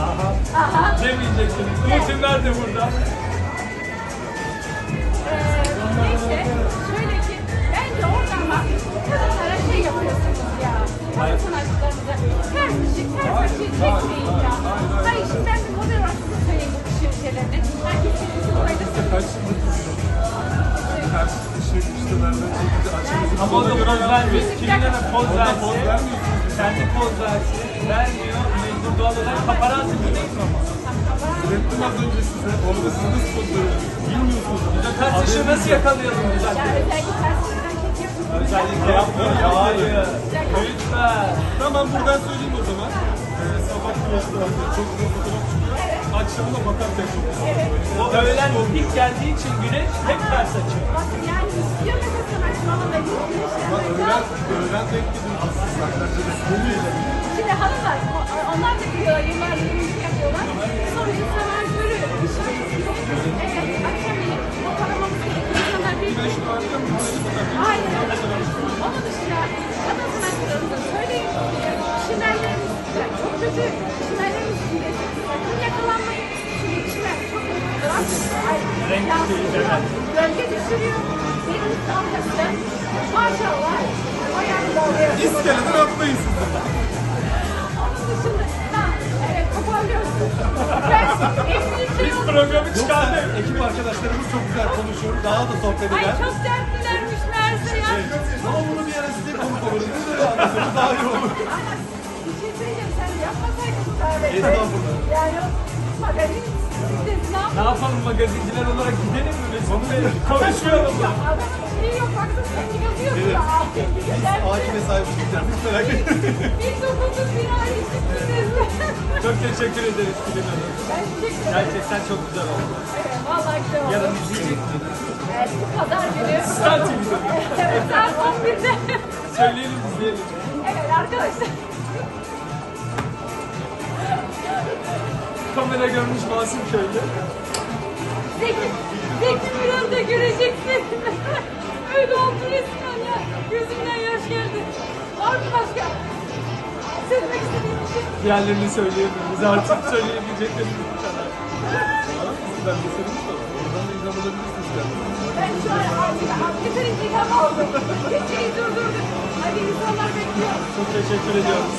Aha. Aha. Demeyeceksiniz. Umut'un de burada. Ee, neyse, şöyle ki, bence orada ama kadınlara şey yapıyorsunuz ya. Kadın sanatçılarımıza. Her ışık, her saçı çekmeyin ya. Hayır, şimdi ben bir model olarak size söyleyeyim bu ışık şeylerini. Herkes kendisi burayı da kaç kişi işte nereden çekildi açıldı. Ama o da poz vermiyor. Kimine de poz vermiyor. kendi poz verse, vermiyor. Doğal olarak paparazzi değil mi ama? Söylettim az önce size. Orada poz veriyorsunuz? Bilmiyorsunuz. Biz ters ışığı nasıl yakalayalım yapmıyor. Ya. Lütfen. Tamam buradan söyleyeyim o zaman. Ee, çok güzel. Evet. O öğlen geldiği için güneş hep ters açıyor. Yani istiyor mesela sanatçı ama da. Şimdi hanımlar, o- onlar da biliyorlar, yıllardır müzik yapıyorlar. Sonra insanlar görüyor. Evet, akşamleyin fotoğrafımız gerekiyor. İnsanlar bir fotoğrafı. Aynen. Onun dışında kadın sanatçılarımızın söyleyeyim. Çimenlerimiz güzel, çok kötü. Çimenlerimiz güzel. Sakın yakalanmayın. Çünkü çimen çok kötü. Ay, Renk yansıtıyor, düşürüyor. Gölge düşürüyor. Deniz dalgası. Maşallah. Bayağı dalga yapıyor. İskeleden atmayın toparlıyorsun. Ben evlilik şey Biz oldu. programı Yoksa çıkardık. ekip arkadaşlarımız çok güzel konuşuyor. Daha da sohbet Ay eder. çok dertlilermiş meğerse ya. Ama bunu bir ara size konuk oluruz. Biz öyle anlatırız daha iyi olur. Ama bir şey sen yapmasaydın bu davetleri. Estağfurullah. Yani magazin ne Ne yapıyor? yapalım magazinciler olarak gidelim mi? Biz konuşmayalım mı? Hakime sahip çıkacağız. Hiç merak etmeyin. Bir dokuzun bir ailesi Çok teşekkür ederiz Tülin Hanım. Ben teşekkür ederim. Gerçekten çok güzel oldu. Evet vallahi güzel oldu. Yarın izleyecek? Evet bu kadar günü. Star TV'de. Evet saat 11'de. Söyleyelim izleyelim. Evet arkadaşlar. Kamera görmüş Masum Köylü. Zeki, Zeki biraz da göreceksin. Söylemek bir şey. Diğerlerini söyleyebiliriz. Artık söyleyebileceklerimiz bu kadar. Ben de söylemiş de oradan da ilham alabilirsiniz. Ben şu an artık yeterince ilham aldım. Geceyi durdurdum. Hadi insanlar bekliyor. Çok teşekkür ediyoruz.